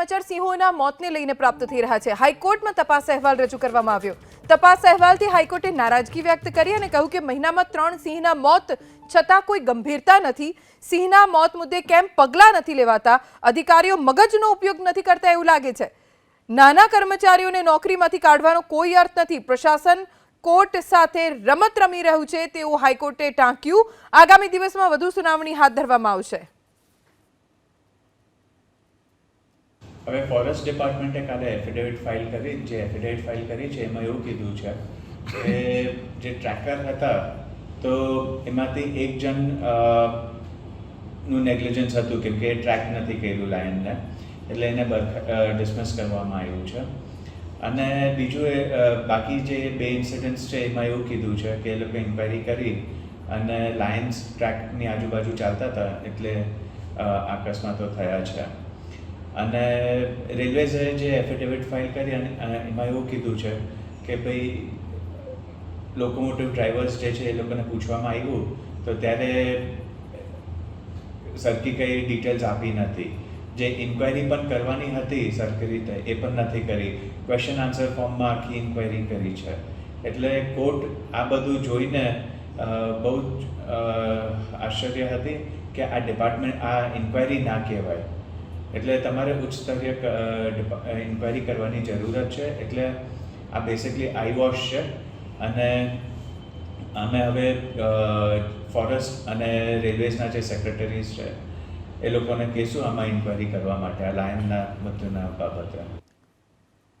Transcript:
સમાચાર સિંહોના મોતને લઈને પ્રાપ્ત થઈ રહ્યા છે. હાઈકોર્ટમાં તપાસ અહેવાલ રજૂ કરવામાં આવ્યો. તપાસ અહેવાલથી હાઈકોર્ટે નારાજગી વ્યક્ત કરી અને કહ્યું કે મહિનામાં ત્રણ સિંહના મોત છતાં કોઈ ગંભીરતા નથી. સિંહના મોત મુદ્દે કેમ પગલાં નથી લેવાતા? અધિકારીઓ મગજનો ઉપયોગ નથી કરતા એવું લાગે છે. નાના કર્મચારીઓને નોકરીમાંથી કાઢવાનો કોઈ અર્થ નથી. પ્રશાસન કોર્ટ સાથે રમત રમી રહ્યું છે. તેવું હાઈકોર્ટે ટાંક્યું. આગામી દિવસમાં વધુ સુનાવણી હાથ ધરવામાં આવશે. હવે ફોરેસ્ટ ડિપાર્ટમેન્ટે કાલે એફિડેવિટ ફાઇલ કરી, જે એફિડેવિટ ફાઇલ કરી છે, એમાં એવું કીધું છે કે જે ટ્રેકર હતા, તો એમાંથી એક જણનું નેગ્લિજન્સ હતું કેમ કે એ ટ્રેક નથી કર્યું લાયનને, એટલે એને ડિસમિસ કરવામાં આવ્યું છે. અને બીજું એ બાકી જે બે ઇન્સિડન્ટ્સ છે, એમાં એવું કીધું છે કે એ લોકો ઇન્ક્વાયરી કરી અને લાયન્સ ટ્રેકની આજુબાજુ ચાલતા હતા, એટલે અકસ્માતો થયા છે. અને રેલવેઝે જે એફિડેવિટ ફાઇલ કરી અને એમાં એવું કીધું છે કે ભાઈ લોકોમોટિવ ડ્રાઈવર્સ જે છે એ લોકોને પૂછવામાં આવ્યું તો ત્યારે સરખી કઈ ડિટેલ્સ આપી નથી. જે ઇન્ક્વાયરી પણ કરવાની હતી સરખી રીતે, એ પણ નથી કરી. ક્વેશ્ચન આન્સર ફોર્મમાં આખી ઇન્ક્વાયરી કરી છે. એટલે કોર્ટ આ બધું જોઈને બહુ જ આશ્ચર્ય હતી કે આ ડિપાર્ટમેન્ટ આ ઇન્ક્વાયરી ના કહેવાય. એટલે તમારે ઉચ્ચ સ્તરીય ઇન્ક્વાયરી કરવાની જરૂરત છે. એટલે આ બેસિકલી આઈ વોશ છે. અને અમે હવે ફોરેસ્ટ અને રેલવેઝના જે સેક્રેટરીઝ છે, એ લોકોને કહેશું આમાં ઇન્ક્વાયરી કરવા માટે, આ લાયનના મૃત્યુના બાબતે.